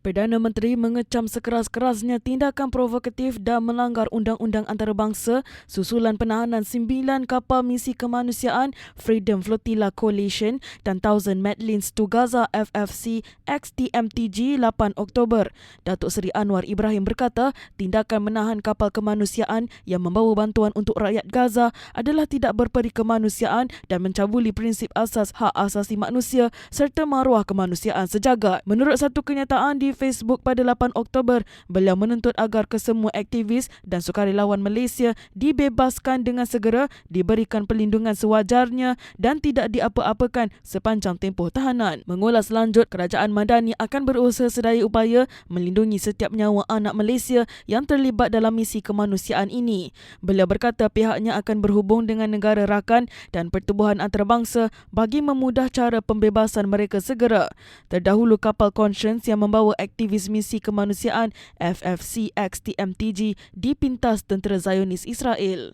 Perdana Menteri mengecam sekeras-kerasnya tindakan provokatif dan melanggar undang-undang antarabangsa susulan penahanan sembilan kapal misi kemanusiaan Freedom Flotilla Coalition dan Thousand Medlins to Gaza FFC XTMTG 8 Oktober. Datuk Seri Anwar Ibrahim berkata, tindakan menahan kapal kemanusiaan yang membawa bantuan untuk rakyat Gaza adalah tidak berperi kemanusiaan dan mencabuli prinsip asas hak asasi manusia serta maruah kemanusiaan sejagat. Menurut satu kenyataan di Facebook pada 8 Oktober, beliau menuntut agar kesemua aktivis dan sukarelawan Malaysia dibebaskan dengan segera, diberikan perlindungan sewajarnya dan tidak diapa-apakan sepanjang tempoh tahanan. Mengulas lanjut, kerajaan Madani akan berusaha sedaya upaya melindungi setiap nyawa anak Malaysia yang terlibat dalam misi kemanusiaan ini. Beliau berkata pihaknya akan berhubung dengan negara rakan dan pertubuhan antarabangsa bagi memudah cara pembebasan mereka segera. Terdahulu kapal Conscience yang membawa aktivis misi kemanusiaan FFC XTMTG dipintas tentera Zionis Israel.